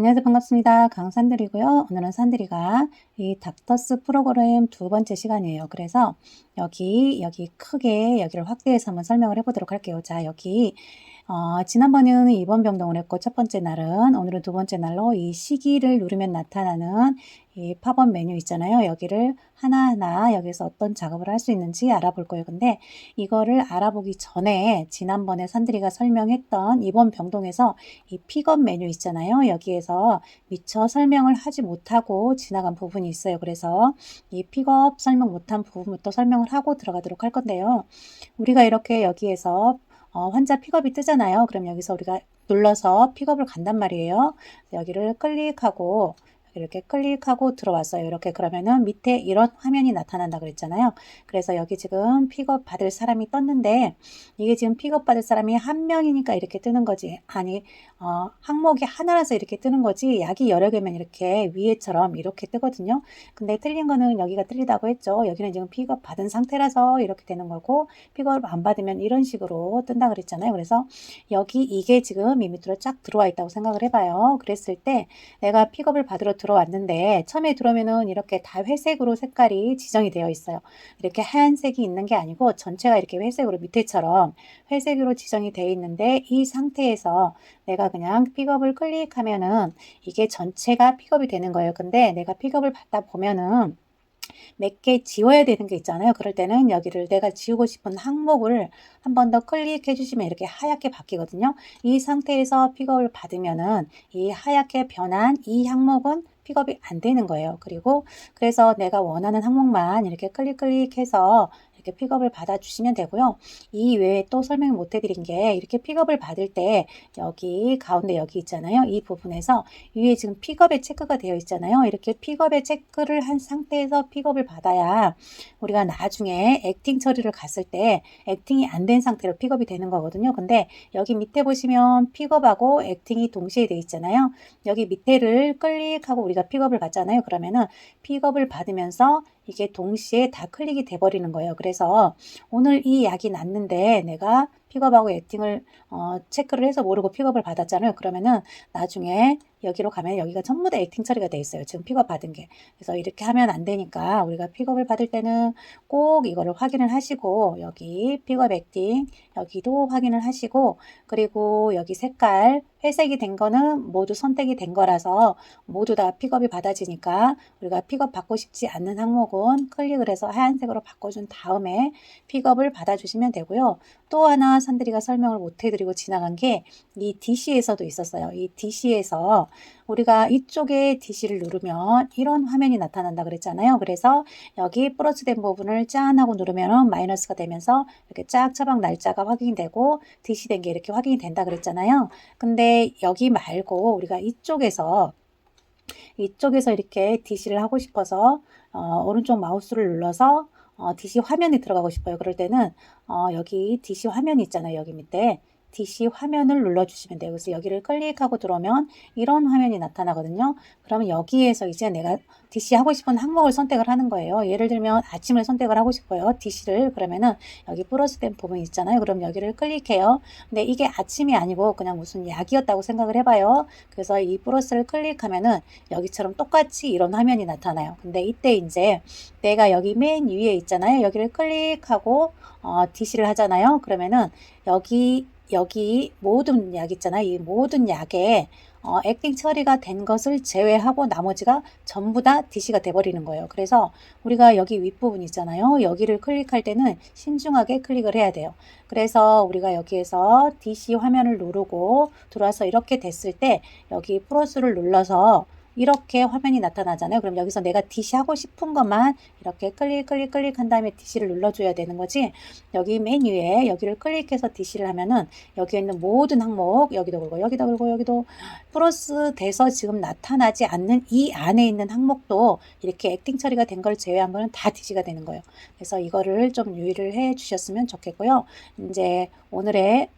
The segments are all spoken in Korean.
안녕하세요. 반갑습니다. 강산들이고요. 오늘은 산들이가 이 닥터스 프로그램 두 번째 시간이에요. 그래서 여기, 여기 크게 여기를 확대해서 한번 설명을 해보도록 할게요. 자, 여기 어, 지난번에는 2번 병동을 했고 첫 번째 날은 오늘은 두 번째 날로 이 시기를 누르면 나타나는 이 팝업 메뉴 있잖아요. 여기를 하나하나 여기서 어떤 작업을 할 수 있는지 알아볼 거예요. 근데 이거를 알아보기 전에 지난번에 산들이가 설명했던 2번 병동에서 이 픽업 메뉴 있잖아요. 여기에서 미처 설명을 하지 못하고 지나간 부분이 있어요. 그래서 이 픽업 설명 못한 부분부터 설명을 하고 들어가도록 할 건데요. 우리가 이렇게 여기에서 어, 환자 픽업이 뜨잖아요. 그럼 여기서 우리가 눌러서 픽업을 간단 말이에요. 여기를 클릭하고 이렇게 클릭하고 들어왔어요. 이렇게 그러면은 밑에 이런 화면이 나타난다 그랬잖아요. 그래서 여기 지금 픽업 받을 사람이 떴는데 이게 지금 픽업 받을 사람이 한 명이니까 이렇게 뜨는 거지. 아니 어, 항목이 하나라서 이렇게 뜨는 거지. 약이 여러 개면 이렇게 위에처럼 이렇게 뜨거든요. 근데 틀린 거는 여기가 틀리다고 했죠. 여기는 지금 픽업 받은 상태라서 이렇게 되는 거고 픽업 안 받으면 이런 식으로 뜬다 그랬잖아요. 그래서 여기 이게 지금 이 밑으로 쫙 들어와 있다고 생각을 해봐요. 그랬을 때 내가 픽업을 받으러 들어왔는데 처음에 들어오면은 이렇게 다 회색으로 색깔이 지정이 되어 있어요. 이렇게 하얀색이 있는 게 아니고 전체가 이렇게 회색으로 밑에처럼 회색으로 지정이 되어 있는데 이 상태에서 내가 그냥 픽업을 클릭하면은 이게 전체가 픽업이 되는 거예요. 근데 내가 픽업을 받다 보면은 몇 개 지워야 되는 게 있잖아요. 그럴 때는 여기를 내가 지우고 싶은 항목을 한 번 더 클릭해 주시면 이렇게 하얗게 바뀌거든요. 이 상태에서 픽업을 받으면은 이 하얗게 변한 이 항목은 픽업이 안 되는 거예요. 그리고 그래서 내가 원하는 항목만 이렇게 클릭 클릭해서 이렇게 픽업을 받아주시면 되고요. 이 외에 또 설명 못 해드린 게 이렇게 픽업을 받을 때 여기 가운데 여기 있잖아요. 이 부분에서 위에 지금 픽업의 체크가 되어 있잖아요. 이렇게 픽업의 체크를 한 상태에서 픽업을 받아야 우리가 나중에 액팅 처리를 갔을 때 액팅이 안 된 상태로 픽업이 되는 거거든요. 근데 여기 밑에 보시면 픽업하고 액팅이 동시에 되어 있잖아요. 여기 밑에를 클릭하고 우리가 픽업을 받잖아요. 그러면은 픽업을 받으면서 이게 동시에 다 클릭이 돼버리는 거예요. 그래서 오늘 이 약이 났는데 내가 픽업하고 액팅을 어, 체크를 해서 모르고 픽업을 받았잖아요. 그러면은 나중에 여기로 가면 여기가 전부 다 액팅 처리가 돼 있어요. 지금 픽업 받은 게. 그래서 이렇게 하면 안 되니까 우리가 픽업을 받을 때는 꼭 이거를 확인을 하시고 여기 픽업 액팅 여기도 확인을 하시고 그리고 여기 색깔 회색이 된 거는 모두 선택이 된 거라서 모두 다 픽업이 받아지니까 우리가 픽업 받고 싶지 않는 항목은 클릭을 해서 하얀색으로 바꿔준 다음에 픽업을 받아주시면 되고요. 또 하나 산들이가 설명을 못 해드리고 지나간 게 이 DC에서도 있었어요. 이 DC에서 우리가 이쪽에 DC를 누르면 이런 화면이 나타난다 그랬잖아요. 그래서 여기 플러스 된 부분을 짠 하고 누르면 마이너스가 되면서 이렇게 쫙 처방 날짜가 확인되고 DC 된 게 이렇게 확인이 된다 그랬잖아요. 근데 여기 말고 우리가 이쪽에서 이쪽에서 이렇게 DC를 하고 싶어서 어, 오른쪽 마우스를 눌러서 어, DC 화면에 들어가고 싶어요. 그럴 때는 어, 여기 DC 화면이 있잖아요. 여기 밑에 DC 화면을 눌러주시면 돼요. 그래서 여기를 클릭하고 들어오면 이런 화면이 나타나거든요. 그러면 여기에서 이제 내가 DC 하고 싶은 항목을 선택을 하는 거예요. 예를 들면 아침을 선택을 하고 싶어요. DC를 그러면은 여기 플러스 된 부분 있잖아요. 그럼 여기를 클릭해요. 근데 이게 아침이 아니고 그냥 무슨 약이었다고 생각을 해봐요. 그래서 이 플러스를 클릭하면은 여기처럼 똑같이 이런 화면이 나타나요. 근데 이때 이제 내가 여기 맨 위에 있잖아요. 여기를 클릭하고 어, DC를 하잖아요. 그러면은 여기 여기 모든 약 있잖아요. 이 모든 약에 어, 액팅 처리가 된 것을 제외하고 나머지가 전부 다 DC가 돼버리는 거예요. 그래서 우리가 여기 윗부분 있잖아요. 여기를 클릭할 때는 신중하게 클릭을 해야 돼요. 그래서 우리가 여기에서 DC 화면을 누르고 들어와서 이렇게 됐을 때 여기 플러스를 눌러서 이렇게 화면이 나타나잖아요. 그럼 여기서 내가 DC 하고 싶은 것만 이렇게 클릭 클릭 클릭 한 다음에 DC를 눌러줘야 되는 거지. 여기 메뉴에 여기를 클릭해서 DC를 하면은 여기에 있는 모든 항목 여기도 그렇고 여기도 그렇고 여기도 플러스 돼서 지금 나타나지 않는 이 안에 있는 항목도 이렇게 액팅 처리가 된 걸 제외한 거는 다 DC가 되는 거예요. 그래서 이거를 좀 유의를 해 주셨으면 좋겠고요. 이제 오늘의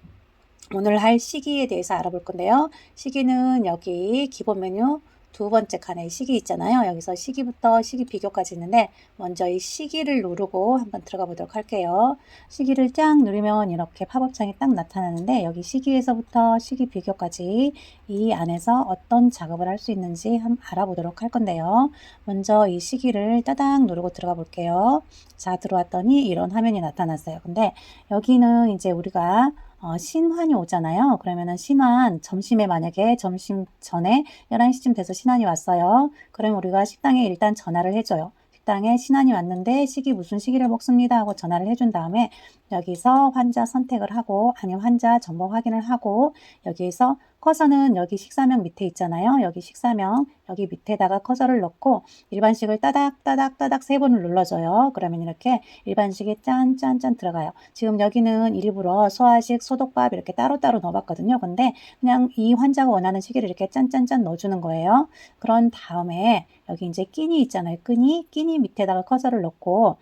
오늘 할 시기에 대해서 알아볼 건데요. 시기는 여기 기본 메뉴 두 번째 칸에 시기 있잖아요. 여기서 시기부터 시기 비교까지 있는데 먼저 이 시기를 누르고 한번 들어가 보도록 할게요. 시기를 쫙 누르면 이렇게 팝업창이 딱 나타나는데 여기 시기에서부터 시기 비교까지 이 안에서 어떤 작업을 할 수 있는지 한번 알아보도록 할 건데요. 먼저 이 시기를 따닥 누르고 들어가 볼게요. 자, 들어왔더니 이런 화면이 나타났어요. 근데 여기는 이제 우리가 어, 신환이 오잖아요. 그러면은 신환 점심에 만약에 점심 전에 11시쯤 돼서 신환이 왔어요. 그러면 우리가 식당에 일단 전화를 해줘요. 식당에 신환이 왔는데 시기 무슨 시기를 먹습니다 하고 전화를 해준 다음에 여기서 환자 선택을 하고 아니면 환자 정보 확인을 하고 여기에서 커서는 여기 식사명 밑에 있잖아요. 여기 식사명 여기 밑에다가 커서를 넣고 일반식을 따닥 따닥 따닥 세 번을 눌러줘요. 그러면 이렇게 일반식이 짠짠짠 들어가요. 지금 여기는 일부러 소화식, 소독밥 이렇게 따로따로 넣어봤거든요. 근데 그냥 이 환자가 원하는 시기를 이렇게 짠짠짠 넣어주는 거예요. 그런 다음에 여기 이제 끼니 있잖아요. 끈이 끼니 밑에다가 커서를 넣고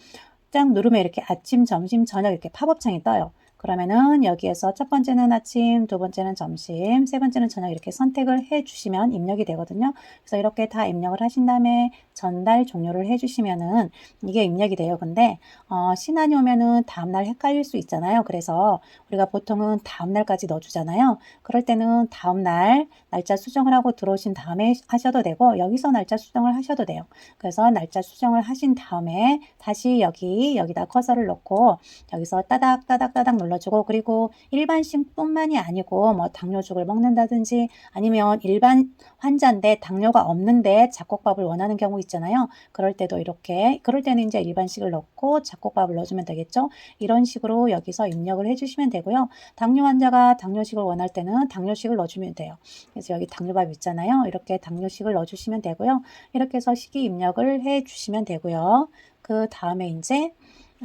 쫙 누르면 이렇게 아침, 점심, 저녁 이렇게 팝업창이 떠요. 그러면은 여기에서 첫 번째는 아침, 두 번째는 점심, 세 번째는 저녁 이렇게 선택을 해 주시면 입력이 되거든요. 그래서 이렇게 다 입력을 하신 다음에 전달 종료를 해 주시면은 이게 입력이 돼요. 근데 어, 신안이 오면은 다음날 헷갈릴 수 있잖아요. 그래서 우리가 보통은 다음날까지 넣어주잖아요. 그럴 때는 다음날 날짜 수정을 하고 들어오신 다음에 하셔도 되고 여기서 날짜 수정을 하셔도 돼요. 그래서 날짜 수정을 하신 다음에 다시 여기 여기다 커서를 넣고 여기서 따닥 따닥 따닥 눌러주고 그리고 일반식뿐만이 아니고 뭐 당뇨죽을 먹는다든지 아니면 일반 환자인데 당뇨가 없는데 잡곡밥을 원하는 경우 있 잖아요. 그럴 때도 이렇게 그럴 때는 이제 일반식을 넣고 잡곡밥을 넣어주면 되겠죠. 이런 식으로 여기서 입력을 해주시면 되고요. 당뇨 환자가 당뇨식을 원할 때는 당뇨식을 넣어주면 돼요. 그래서 여기 당뇨밥 있잖아요. 이렇게 당뇨식을 넣어주시면 되고요. 이렇게 해서 식이 입력을 해주시면 되고요. 그 다음에 이제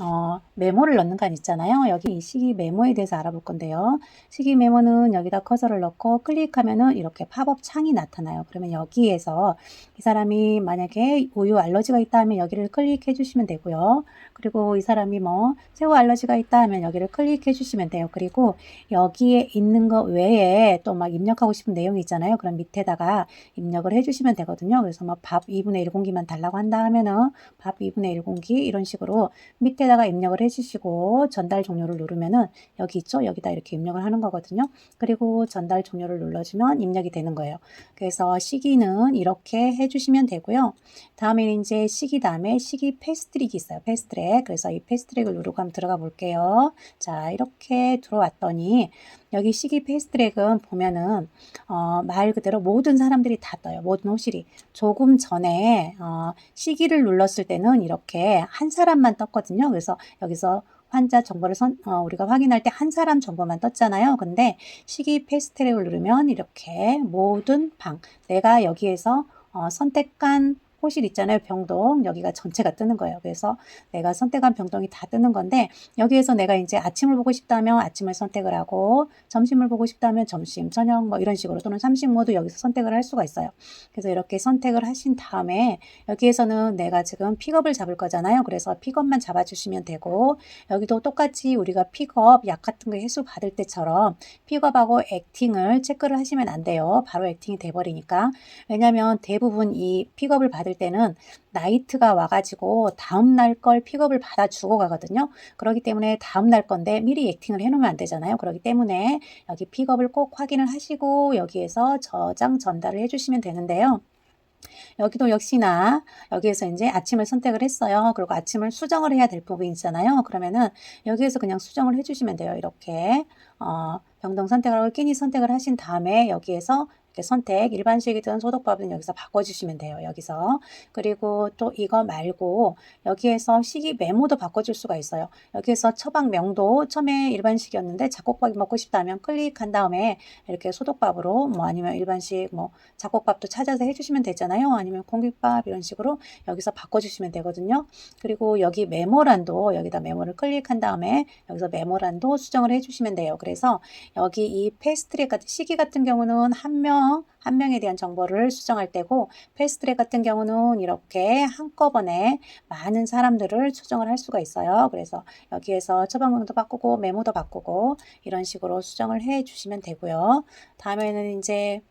어, 메모를 넣는 칸 있잖아요. 여기 이 시기 메모에 대해서 알아볼 건데요. 시기 메모는 여기다 커서를 넣고 클릭하면은 이렇게 팝업 창이 나타나요. 그러면 여기에서 이 사람이 만약에 우유 알러지가 있다 하면 여기를 클릭해 주시면 되고요. 그리고 이 사람이 뭐 새우 알러지가 있다 하면 여기를 클릭해 주시면 돼요. 그리고 여기에 있는 거 외에 또 막 입력하고 싶은 내용이 있잖아요. 그럼 밑에다가 입력을 해 주시면 되거든요. 그래서 뭐밥 2분의 1 공기만 달라고 한다 하면은 밥 2분의 1 공기 이런 식으로 밑에 다가 입력을 해 주시고 전달 종료를 누르면은 여기 있죠? 여기다 이렇게 입력을 하는 거거든요. 그리고 전달 종료를 눌러주면 입력이 되는 거예요. 그래서 시기는 이렇게 해주시면 되고요. 다음에는 이제 시기 다음에 시기 패스트트릭이 있어요. 패스트트랙. 그래서 이 패스트트랙을 누르고 한번 들어가 볼게요. 자, 이렇게 들어왔더니 여기 시기 패스트트랙은 보면은 어, 말 그대로 모든 사람들이 다 떠요. 모든 호실이. 조금 전에 어, 시기를 눌렀을 때는 이렇게 한 사람만 떴거든요. 그래서 여기서 환자 정보를 선, 어, 우리가 확인할 때 한 사람 정보만 떴잖아요. 근데 시기 패스트트랙을 누르면 이렇게 모든 방, 내가 여기에서 어, 선택한 호실 있잖아요. 병동. 여기가 전체가 뜨는 거예요. 그래서 내가 선택한 병동이 다 뜨는 건데 여기에서 내가 이제 아침을 보고 싶다면 아침을 선택을 하고 점심을 보고 싶다면 점심, 저녁 뭐 이런 식으로 또는 삼식 모두 여기서 선택을 할 수가 있어요. 그래서 이렇게 선택을 하신 다음에 여기에서는 내가 지금 픽업을 잡을 거잖아요. 그래서 픽업만 잡아주시면 되고 여기도 똑같이 우리가 픽업 약 같은 거 해수 받을 때처럼 픽업하고 액팅을 체크를 하시면 안 돼요. 바로 액팅이 돼버리니까. 왜냐하면 대부분 이 픽업을 받을 때는 나이트가 와가지고 다음날 걸 픽업을 받아 주고 가거든요. 그렇기 때문에 다음날 건데 미리 액팅을 해놓으면 안 되잖아요. 그렇기 때문에 여기 픽업을 꼭 확인을 하시고 여기에서 저장 전달을 해주시면 되는데요. 여기도 역시나 여기에서 이제 아침을 선택을 했어요. 그리고 아침을 수정을 해야 될 부분이 있잖아요. 그러면은 여기에서 그냥 수정을 해주시면 돼요. 이렇게 어, 병동 선택을 하고 끼니 선택을 하신 다음에 여기에서 선택 일반식이든 소독법은 여기서 바꿔주시면 돼요. 여기서 그리고 또 이거 말고 여기에서 시기 메모도 바꿔줄 수가 있어요. 여기에서 처방명도 처음에 일반식이었는데 잡곡밥이 먹고 싶다면 클릭한 다음에 이렇게 소독밥으로 뭐 아니면 일반식 뭐 잡곡밥도 찾아서 해주시면 되잖아요. 아니면 공깃밥 이런 식으로 여기서 바꿔주시면 되거든요. 그리고 여기 메모란도 여기다 메모를 클릭한 다음에 여기서 메모란도 수정을 해주시면 돼요. 그래서 여기 이 패스트트랙 같은 시기 같은 경우는 한 명, 한 명에 대한 정보를 수정할 때고 패스트트랙 같은 경우는 이렇게 한꺼번에 많은 사람들을 수정을 할 수가 있어요. 그래서 여기에서 처방명도 바꾸고 메모도 바꾸고 이런 식으로 수정을 해 주시면 되고요. 다음에는 이제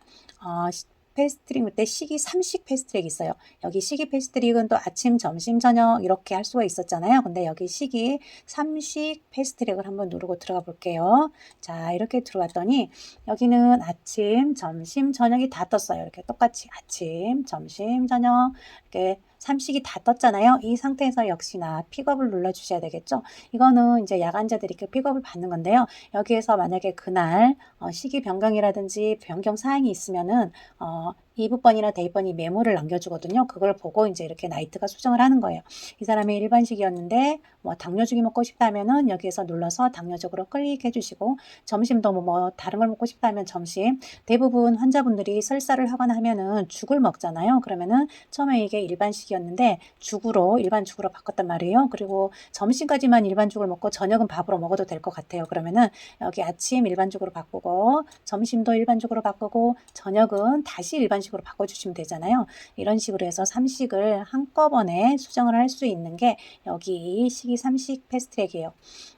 어, 패스트트릭 밑에 시기 3식 패스트트릭 있어요. 여기 시기 패스트트릭은 또 아침, 점심, 저녁 이렇게 할 수가 있었잖아요. 근데 여기 시기 3식 패스트트릭을 한번 누르고 들어가 볼게요. 자, 이렇게 들어갔더니 여기는 아침, 점심, 저녁이 다 떴어요. 이렇게 똑같이 아침, 점심, 저녁 이렇게 삼식이 다 떴잖아요. 이 상태에서 역시나 픽업을 눌러주셔야 되겠죠. 이거는 이제 야간자들이 그 픽업을 받는 건데요. 여기에서 만약에 그날 어, 시기 변경이라든지 변경 사항이 있으면은 어, 이브번이나 데이번이 메모를 남겨주거든요. 그걸 보고 이제 이렇게 나이트가 수정을 하는 거예요. 이 사람이 일반식이었는데 뭐 당뇨죽이 먹고 싶다면은 여기에서 눌러서 당뇨죽으로 클릭해 주시고 점심도 뭐, 뭐 다른 걸 먹고 싶다면 점심 대부분 환자분들이 설사를 하거나 하면은 죽을 먹잖아요. 그러면은 처음에 이게 일반식이었는데 죽으로 일반 죽으로 바꿨단 말이에요. 그리고 점심까지만 일반 죽을 먹고 저녁은 밥으로 먹어도 될 것 같아요. 그러면은 여기 아침 일반 죽으로 바꾸고 점심도 일반 죽으로 바꾸고 저녁은 다시 일반 식으로 바꿔주시면 되잖아요. 이런 식으로 해서 삼식을 한꺼번에 수정을 할 수 있는 게 여기 시기 삼식 패스트트랙이에요.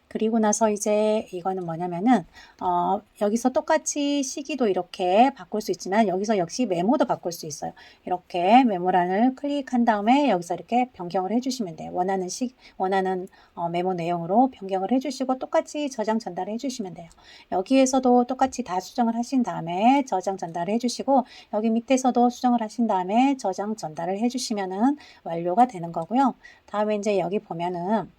그리고 나서 이제 이거는 뭐냐면은 어, 여기서 똑같이 시기도 이렇게 바꿀 수 있지만 여기서 역시 메모도 바꿀 수 있어요. 이렇게 메모란을 클릭한 다음에 여기서 이렇게 변경을 해주시면 돼요. 원하는 시 원하는 어, 메모 내용으로 변경을 해주시고 똑같이 저장 전달을 해주시면 돼요. 여기에서도 똑같이 다 수정을 하신 다음에 저장 전달을 해주시고 여기 밑에서도 수정을 하신 다음에 저장 전달을 해주시면은 완료가 되는 거고요. 다음에 이제 여기 보면은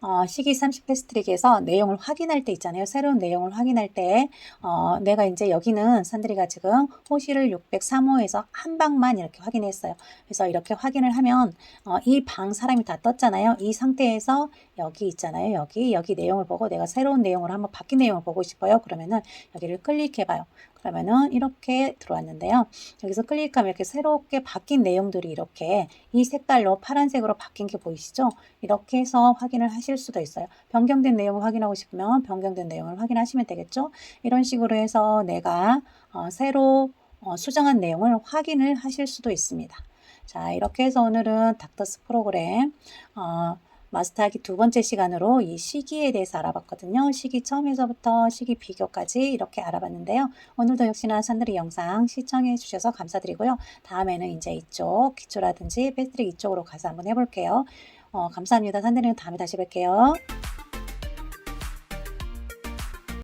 어, 시기 30 패스트릭에서 내용을 확인할 때 있잖아요. 새로운 내용을 확인할 때, 어, 내가 이제 여기는 산드리가 지금 호시를 603호에서 한 방만 이렇게 확인했어요. 그래서 이렇게 확인을 하면, 어, 이방 사람이 다 떴잖아요. 이 상태에서 여기 있잖아요. 여기, 여기 내용을 보고 내가 새로운 내용으로 한번 바뀐 내용을 보고 싶어요. 그러면은 여기를 클릭해봐요. 그러면은 이렇게 들어왔는데요. 여기서 클릭하면 이렇게 새롭게 바뀐 내용들이 이렇게 이 색깔로 파란색으로 바뀐 게 보이시죠? 이렇게 해서 확인을 하실 수도 있어요. 변경된 내용을 확인하고 싶으면 변경된 내용을 확인하시면 되겠죠? 이런 식으로 해서 내가 어, 새로 어, 수정한 내용을 확인을 하실 수도 있습니다. 자, 이렇게 해서 오늘은 닥터스 프로그램 어, 마스터하기 두 번째 시간으로 이 시기에 대해서 알아봤거든요. 시기 처음에서부터 시기 비교까지 이렇게 알아봤는데요. 오늘도 역시나 산들이 영상 시청해 주셔서 감사드리고요. 다음에는 이제 이쪽 기초라든지 패스트릭 이쪽으로 가서 한번 해볼게요. 어, 감사합니다. 산들이는 다음에 다시 뵐게요.